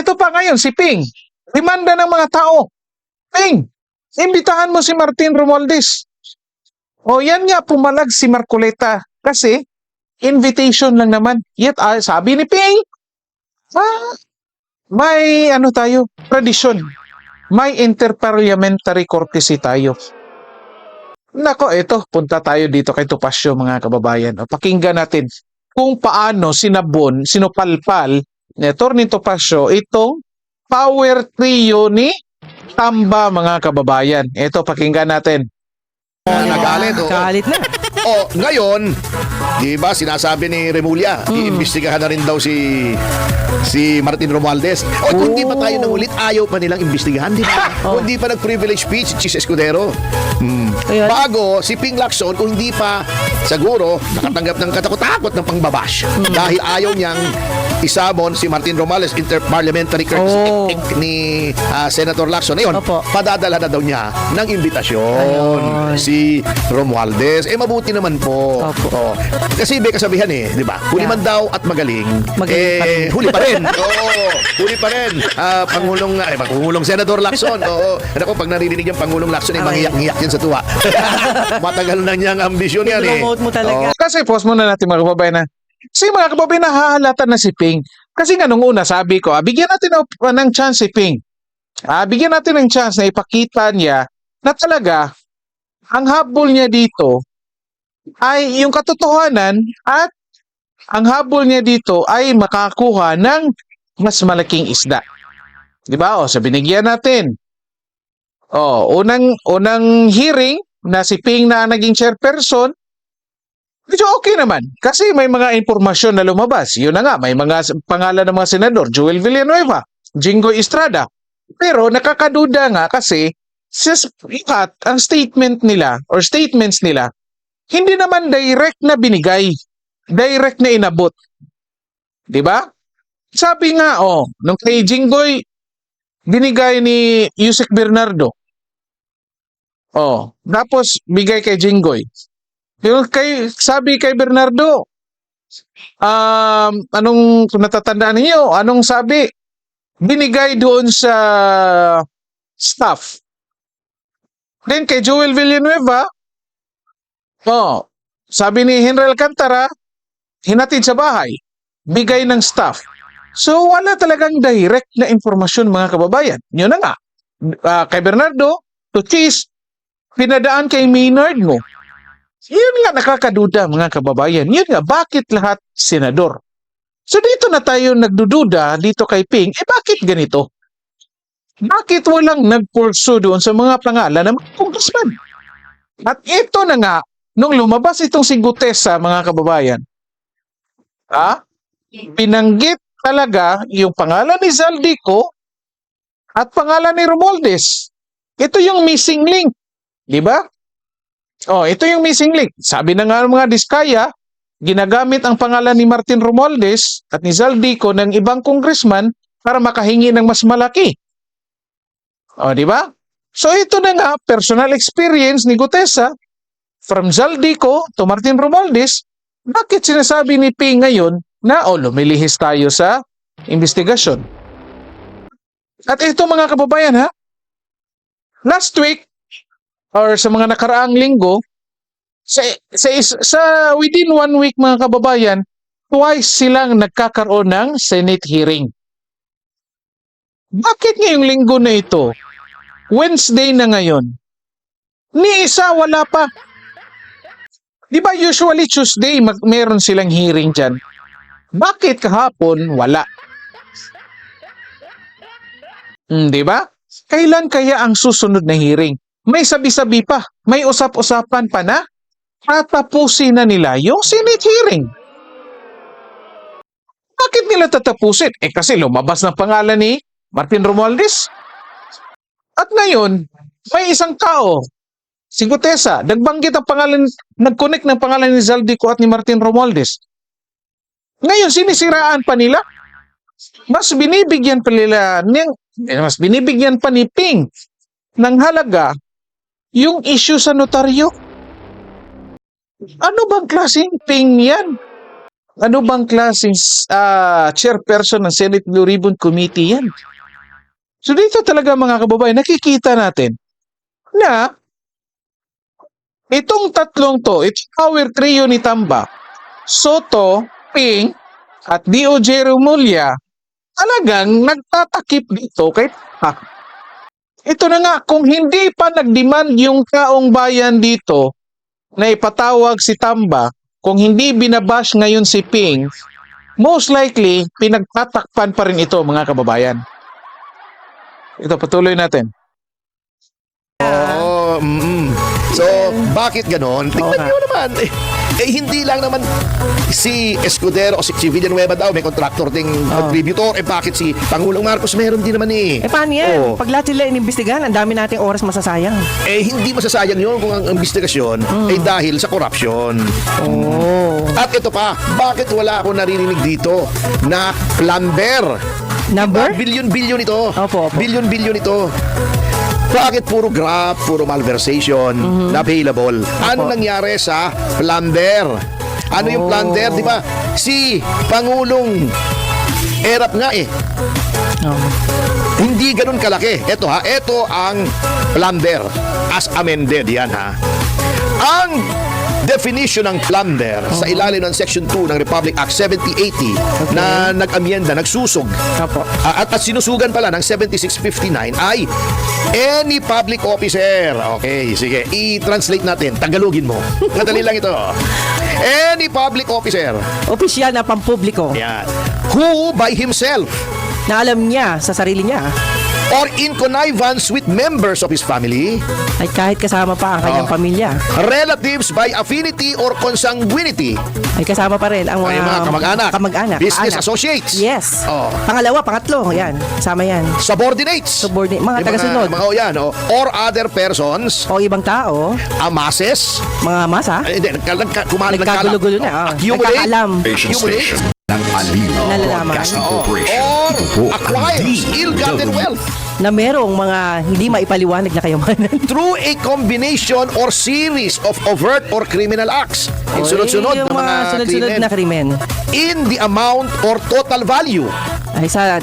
ito pa ngayon, si Ping. Demanda ng mga tao. Ping, imbitahan mo si Martin Romualdez. O yan nga, pumalag si Marcoleta. Kasi, invitation lang naman. Yet, ah, sabi ni Ping, ah, may ano tayo, tradisyon. May interparliamentary courtesy tayo. Nako, eto, punta tayo dito kay Tupasyo mga kababayan. O, pakinggan natin kung paano sinabon, sinupalpal ni Atty. Tupasyo itong power trio ni Tamba mga kababayan. Ito, pakinggan natin. nagalit. oo. Galit na. O, ngayon, di ba sinasabi ni Remulla, iimbestigahan na rin daw si si Martin Romualdez. O, kung di pa tayo nangulit, ayaw pa nilang imbestigahan, di ba? Kung di pa nag-privilege speech, Chis Escudero. Hmm. Ayun. Bago, si Ping Lacson, kung hindi pa, siguro, nakatanggap ng katakot-takot ng pangbabash. Dahil ayaw niyang isabon si Martin Romales interparliamentary courtesy Oh. ni ah, Senator Lacson. Ngayon, Opo. padadala na daw niya ng imbitasyon Ayun. si Romualdez. Eh, mabuti naman po. Opo. Oo. Kasi may kasabihan eh, di ba? Huli Yeah. man daw at magaling. Magaling pa eh, rin. huli pa rin. Oo, huli pa rin. Ah, Pangulong, eh, Pangulong Senador Lacson. Oo. Ano ko, pag naririnig yung Pangulong Lacson, eh, Okay. manghiyak-ngiyak yan sa tuwa. Matagal na niyang ambisyon yan eh. I-promote mo talaga. Oo. Kasi pause muna natin mga kababayan na kasi mga kababayan nahahalata na si Ping. Kasi nga nung una sabi ko, ah, bigyan natin ng, ng chance si Ping. Ah, bigyan natin ng chance na ipakita niya na talaga ang habol niya dito ay yung katotohanan at ang habol niya dito ay makakuha ng mas malaking isda. 'Di ba? O, sa binigyan natin. Oh, unang unang hearing na si Ping na naging chairperson, medyo okay naman. Kasi may mga impormasyon na lumabas. Yun na nga, may mga pangalan ng mga senador. Joel Villanueva, Jingo Estrada. Pero nakakaduda nga kasi lahat, ang statement nila or statements nila, hindi naman direct na binigay. Direct na inabot. Di ba? Sabi nga, oh, nung kay Jinggoy, binigay ni Yusek Bernardo. Oh, tapos bigay kay Jinggoy. Yung kay, sabi kay Bernardo, um, anong, kung natatandaan niyo, anong sabi? Binigay doon sa staff. Then kay Joel Villanueva, oh, sabi ni Henry Alcantara, hinatid sa bahay, bigay ng staff. So wala talagang direct na informasyon mga kababayan. Yun na nga. Ah, kay Bernardo, to cheese, pinadaan kay Maynard mo. Yun nga nakakaduda mga kababayan. Yun nga, bakit lahat senador? So dito na tayo nagdududa dito kay Ping, eh bakit ganito? Bakit walang nagpulso doon sa mga pangalan ng mga congressman? At ito na nga, nung lumabas itong si Gutesa mga kababayan, ha? Pinanggit talaga yung pangalan ni Zaldico at pangalan ni Romualdez. Ito yung missing link. Di ba? Oh, ito yung missing link. Sabi na nga ng mga diskaya, ginagamit ang pangalan ni Martin Romualdez at ni Zaldico ng ibang congressman para makahingi ng mas malaki. Oh, di ba? So ito na nga, personal experience ni Gutesa from Zaldico to Martin Romualdez, bakit sinasabi ni Ping ngayon na oh, lumilihis tayo sa investigasyon? At ito mga kababayan ha, last week or sa mga nakaraang linggo, sa, sa, sa within one week mga kababayan, twice silang nagkakaroon ng Senate hearing. Bakit ngayong linggo na ito? Wednesday na ngayon. Ni isa wala pa. Di ba usually Tuesday mag meron silang hearing dyan? Bakit kahapon wala? Hmm, di ba? Kailan kaya ang susunod na hearing? May sabi-sabi pa, may usap-usapan pa na tatapusin na nila yung Senate hearing. Bakit nila tatapusin? Eh kasi lumabas ng pangalan ni Martin Romualdez. At ngayon, may isang tao, si Gutesa, nagbanggit ang pangalan, nag-connect ng pangalan ni Zaldico at ni Martin Romualdez. Ngayon, sinisiraan pa nila. Mas binibigyan pa nila, eh, mas binibigyan pa ni Ping ng halaga yung issue sa notaryo. Ano bang klaseng Ping yan? Ano bang klaseng ah, chairperson ng Senate Blue Ribbon Committee yan? So dito talaga mga kababayan, nakikita natin na itong tatlong to, itong power trio ni Tamba, Soto, Ping, at DOJ Remulla, talagang nagtatakip dito kay ha. Ito na nga, kung hindi pa nagdemand yung taong bayan dito na ipatawag si Tamba, kung hindi binabash ngayon si Ping, most likely, pinagtatakpan pa rin ito mga kababayan. Ito, patuloy natin. Oo, mm, So, bakit ganon? Tingnan nga. nyo naman. Eh, eh, hindi lang naman si Escudero o si, si Villanueva daw may contractor ding contributor. Eh, bakit si Pangulong Marcos meron din naman eh? Eh paano yan? Oo. Pag lahat sila inimbestigahan, ang dami nating oras masasayang. Eh, hindi masasayang yun kung ang investigasyon ay dahil sa korupsyon. Oh. At ito pa, bakit wala ako naririnig dito na plumber? Number? Billion-billion ito. Opo, opo. Billion-billion ito. Bakit puro graph, puro malversation na available? Ano nangyari sa plumber? Ano yung Oh. plumber, di ba? Si Pangulong Erap nga eh. Oh. Hindi ganun kalaki. Ito ha, ito ang plunder as amended yan ha. Ang definition ng plunder sa ilalim ng Section 2 ng Republic Act 7080 na nag-amyenda, nagsusog Opo. Ah, at, at sinusugan pala ng 7659 ay any public officer. Okay, sige. I-translate natin. Tagalogin mo. Madali lang ito. Any public officer. Opisyal na pampubliko Yan. Who by himself na alam niya sa sarili niya or in connivance with members of his family, ay kahit kasama pa ang kanyang Oh. pamilya relatives by affinity or consanguinity, ay kasama pa rin ang ay mga, mga kamag-anak, kamag-anak, business kaanak. associates, Yes. Oh. Pangalawa, pangatlo, yan. Kasama yan. subordinates, Subordinate, mga Yung tagasunod. mga, oh, yan, oh, or other persons, O ibang tao, amasses, mga masa, Ay, hindi, nagka, nagka, kumala, Nagkagulo-gulo na, oh. Accumulate. Nagkakaalam. Station Accumulate. station ng Nalalaman. Broadcasting. Corporation. Or Ito po ang acquires ill-gotten DW. wealth na merong mga hindi maipaliwanag na kayamanan. through a combination or series of overt or criminal acts. Yung sunod-sunod yung na mga sunod-sunod krimen na krimen in the amount or total value. ay sa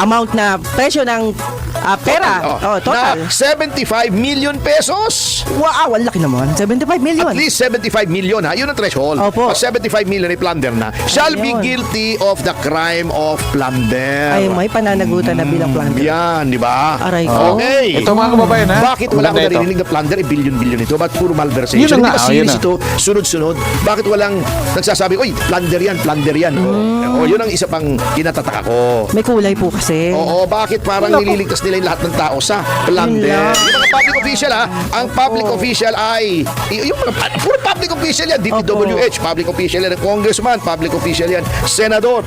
amount na presyo ng ah, pera. Oh, total. Na 75 million pesos. Wow, ang laki naman. 75 million. At least 75 million ha. Yun ang threshold. Opo. Pag 75 million ay plunder na. Shall be Ayun. guilty of the crime of plunder. Ay, may pananagutan na bilang plunder. Yan, di ba? Aray ko. Okay. Ito mga kababayan ha. Bakit wala akong naririnig na plunder? Eh, billion-billion ito. Ba't puro malversation? Yun na nga, ba oh, yun series na. ito? Sunod-sunod. Bakit walang nagsasabi, Uy, plunder yan, plunder yan. O, o, yun ang isa pang kinatataka ko. May kulay po kasi. Oo, bakit parang nililigtas nila yung lahat ng tao sa plunder? Yun lang. Yung mga public official ha, ang public official ay, y- yung mga, puro public official yan, DPWH, public official yan, congressman, public official yan, senador,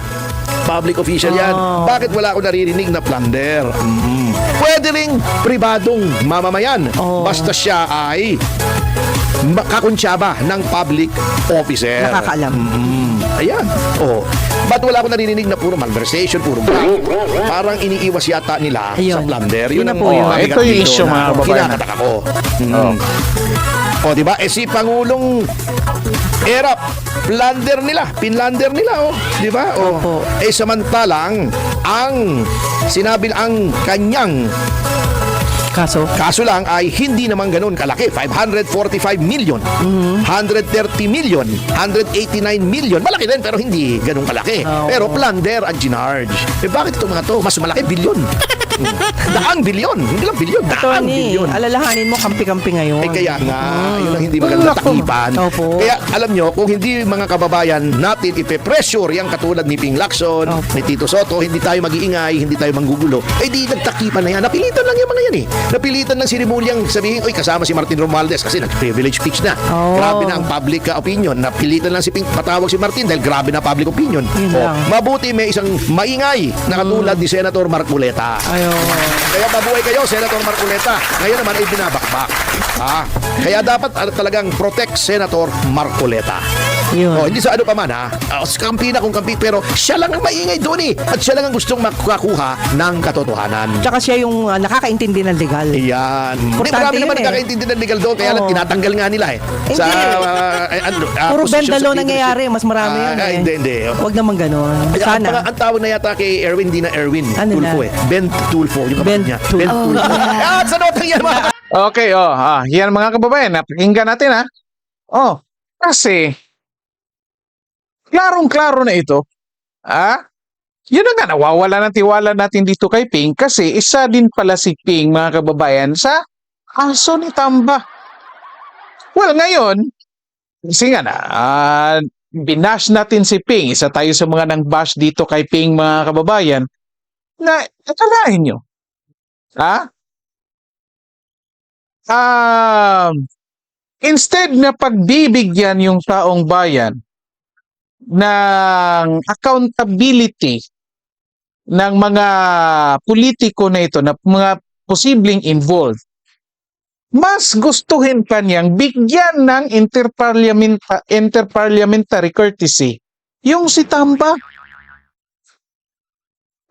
public official yan. Oh. Bakit wala ako naririnig na plunder? Mm. Pwede ring pribadong mamamayan, Oh. basta siya ay kakuntsaba ng public officer. Nakakaalam. Mm, ayan. Oh. Ba't wala akong naririnig na puro malversation, puro graft? Parang iniiwas yata nila sa Ayun. plunder. Yun na ang po yun. mabigat Ito yung dito issue, na mga kababayan. Kinakatak ako. Mm. O, di ba? Eh si Pangulong Erap, plunder nila, pinlander nila, oh. Di ba? Oh. Opo. Eh samantalang, ang sinabi ang kanyang Kaso, Kaso lang ay hindi naman ganun kalaki. 545 million, Mm-hmm. 130 million, 189 million. Malaki din pero hindi ganun kalaki. Oo. Pero plunder ang ginarge. Eh bakit itong mga to? Mas malaki bilyon. daang bilyon. Hindi lang bilyon. Daang Tony, bilyon. alalahanin mo kampi-kampi ngayon. Eh kaya nga, yun ang hindi maganda takipan. Opo. Kaya alam nyo, kung hindi mga kababayan natin ipe-pressure yung katulad ni Ping Lacson, Opo. ni Tito Soto, hindi tayo mag-iingay, hindi tayo manggugulo, eh di nagtakipan na yan. Napilitan lang yung mga yan eh. Napilitan lang si Remulyang sabihin, oy kasama si Martin Romualdez kasi nag-privilege speech na. Oh. Grabe na ang public uh, opinion. Napilitan lang si Ping patawag si Martin dahil grabe na public opinion. Yun Oh, lang. mabuti may isang maingay na katulad ni Senator Marculeta. Ayun. Kaya mabuhay kayo, Senator Marculeta. Ngayon naman ay binabakbak. Ah, kaya dapat talagang protect Senator Marculeta. Yun. Oh, hindi sa ano pa man ha. Uh, kampi na kung kampi pero siya lang ang maingay doon eh. At siya lang ang gustong makakuha ng katotohanan. Tsaka siya yung ah, nakakaintindi ng legal. Iyan. Hindi, Importante marami yun naman eh. nagkakaintindi ng legal doon kaya lang Oo. tinatanggal nga nila eh. Hindi. Sa eh, ano, ah, Puro bendalo nangyayari. Mas marami Ah, yan eh. Hindi, hindi. Huwag naman ganun. Ay, Ang, Sana. ang, ang tawag na yata kay Erwin, di na Erwin. Ano Tulfo na? eh. Ben Tulfo. Yung Ben kapatid niya. Tulfo. Ben Tulfo. At sa notang yan mga Okay, oh, ah, yan mga kababayan, napakinggan natin ha. Oh, kasi klarong-klaro na ito. Ah? Yun na nga, nawawala ng tiwala natin dito kay Ping kasi isa din pala si Ping, mga kababayan, sa aso ni Tamba. Well, ngayon, kasi nga na, ah, binash natin si Ping. Isa tayo sa mga nang bash dito kay Ping, mga kababayan, na akalain nyo. Ha? Um, instead na pagbibigyan yung taong bayan ng accountability ng mga politiko na ito, na mga posibleng involved, mas gustuhin pa niyang bigyan ng interparliamenta- interparliamentary courtesy yung si Tamba.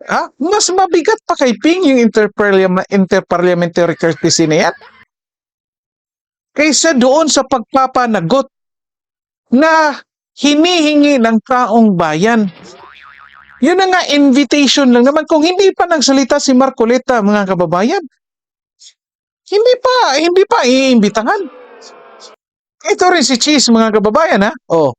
Ha? Mas mabigat pa kay Ping yung interparliam- interparliamentary courtesy na yan kaysa doon sa pagpapanagot na hinihingi ng taong bayan. Yun na nga, invitation lang naman. Kung hindi pa nagsalita si Marcoleta, mga kababayan, hindi pa, hindi pa iimbitahan. Ito rin si Cheese, mga kababayan, ha? Oh.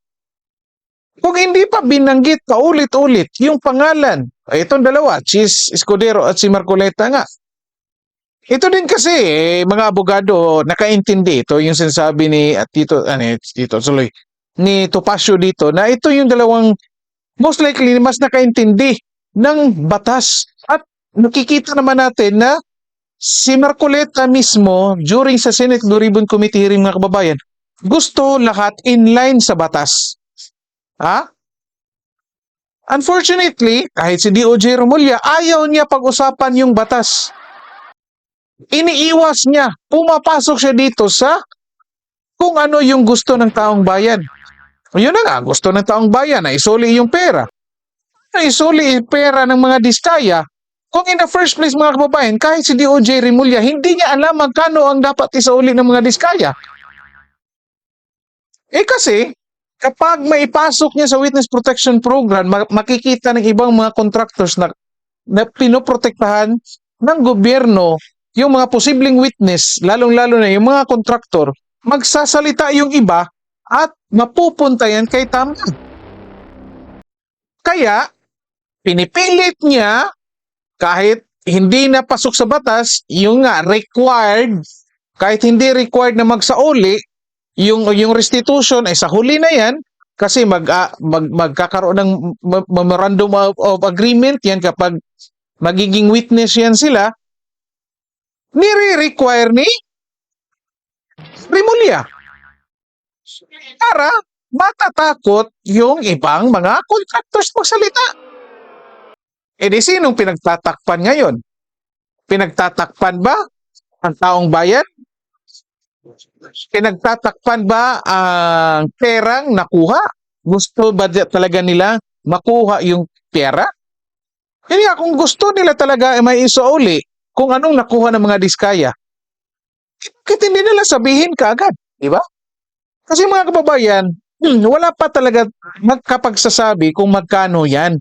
Kung hindi pa binanggit paulit-ulit yung pangalan, itong dalawa, Cheese Escudero at si Marcoleta nga, ito din kasi, eh, mga abogado, nakaintindi ito yung sinasabi ni at Tito, ano, Tito Suloy, ni Topacio dito, na ito yung dalawang most likely mas nakaintindi ng batas. At nakikita naman natin na si Marcoleta mismo, during sa Senate Blue Ribbon Committee hearing mga kababayan, gusto lahat in line sa batas. Ha? Unfortunately, kahit si DOJ Romulia, ayaw niya pag-usapan yung batas iniiwas niya. Pumapasok siya dito sa kung ano yung gusto ng taong bayan. Yun na nga, gusto ng taong bayan na isuli yung pera. Na isuli yung pera ng mga diskaya. Kung in the first place mga kababayan, kahit si DOJ Rimulya, hindi niya alam magkano ang dapat isauli ng mga diskaya. Eh kasi, kapag maipasok niya sa Witness Protection Program, ma- makikita ng ibang mga contractors na, na pinoprotektahan ng gobyerno yung mga posibleng witness, lalong-lalo na yung mga kontraktor, magsasalita yung iba at mapupunta yan kay Tama. Kaya, pinipilit niya kahit hindi na pasok sa batas, yung nga required, kahit hindi required na magsauli, yung yung restitution ay sa huli na yan kasi mag, ah, mag magkakaroon ng memorandum of, of agreement yan kapag magiging witness yan sila nire-require ni Rimulya. Para matatakot yung ibang mga contractors magsalita. E di sinong pinagtatakpan ngayon? Pinagtatakpan ba ang taong bayan? Pinagtatakpan ba ang perang nakuha? Gusto ba talaga nila makuha yung pera? Nga, kung gusto nila talaga ay may isauli, kung anong nakuha ng mga diskaya, bakit hindi nila sabihin kaagad, di ba? Kasi mga kababayan, hmm, wala pa talaga magkapagsasabi kung magkano yan.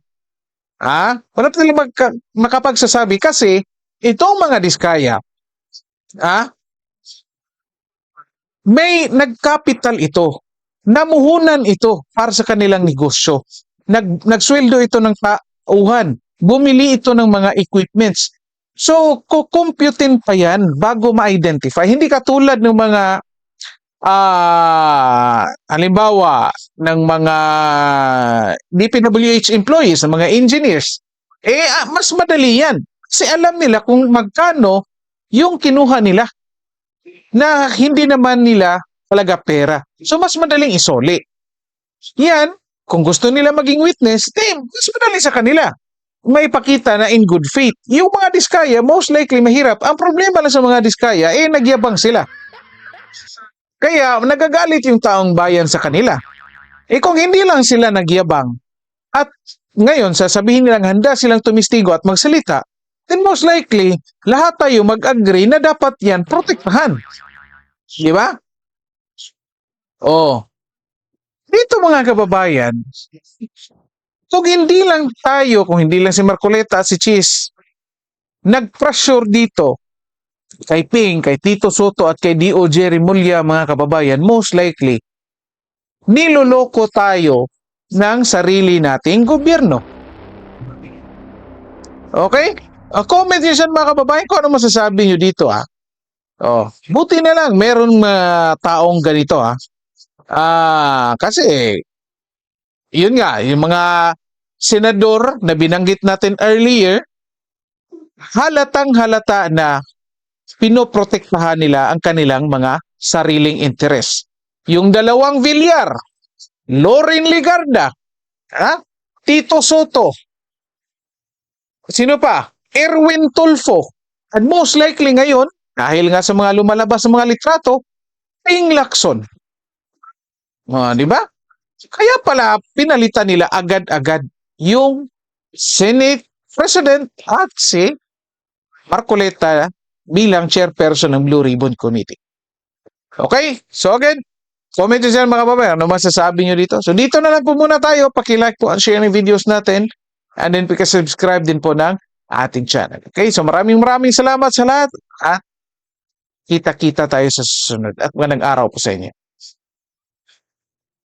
Ha? Wala pa talaga magka, makapagsasabi kasi itong mga diskaya, ha? May nagkapital ito. Namuhunan ito para sa kanilang negosyo. Nag, nagsweldo ito ng tauhan. Bumili ito ng mga equipments. So, kukumputin pa yan bago ma-identify. Hindi katulad ng mga ah halimbawa ng mga DPWH employees, ng mga engineers. Eh, ah, mas madali yan. Kasi alam nila kung magkano yung kinuha nila na hindi naman nila talaga pera. So, mas madaling isoli. Yan, kung gusto nila maging witness, eh, mas madali sa kanila may pakita na in good faith. Yung mga diskaya, most likely mahirap. Ang problema lang sa mga diskaya, eh, nagyabang sila. Kaya, nagagalit yung taong bayan sa kanila. Eh kung hindi lang sila nagyabang at ngayon sasabihin nilang handa silang tumistigo at magsalita, then most likely lahat tayo mag-agree na dapat yan protektahan. Di ba? Oh. Dito mga kababayan, kung hindi lang tayo, kung hindi lang si Marcoleta at si Cheese, nag-pressure dito kay Ping, kay Tito Soto at kay D.O.J. Rimulya mga kababayan, most likely, niloloko tayo ng sarili nating gobyerno. Okay? Uh, comment nyo dyan mga kababayan kung ano masasabi nyo dito ah. Oh, buti na lang meron mga taong ganito ah. Ah, kasi yun nga, yung mga senador na binanggit natin earlier, halatang halata na pinoprotektahan nila ang kanilang mga sariling interes. Yung dalawang Villar, Lorin Ligarda, ha? Tito Soto, sino pa? Erwin Tulfo. At most likely ngayon, dahil nga sa mga lumalabas sa mga litrato, Ping Lacson. Ah, di ba? Kaya pala pinalitan nila agad-agad yung Senate President at si Marcoleta bilang chairperson ng Blue Ribbon Committee. Okay? So again, comment nyo mga kababayan. Ano masasabi nyo dito? So dito na lang po muna tayo. Pakilike po at share ng videos natin. And then subscribe din po ng ating channel. Okay? So maraming maraming salamat sa lahat. At kita-kita tayo sa susunod. At magandang araw po sa inyo.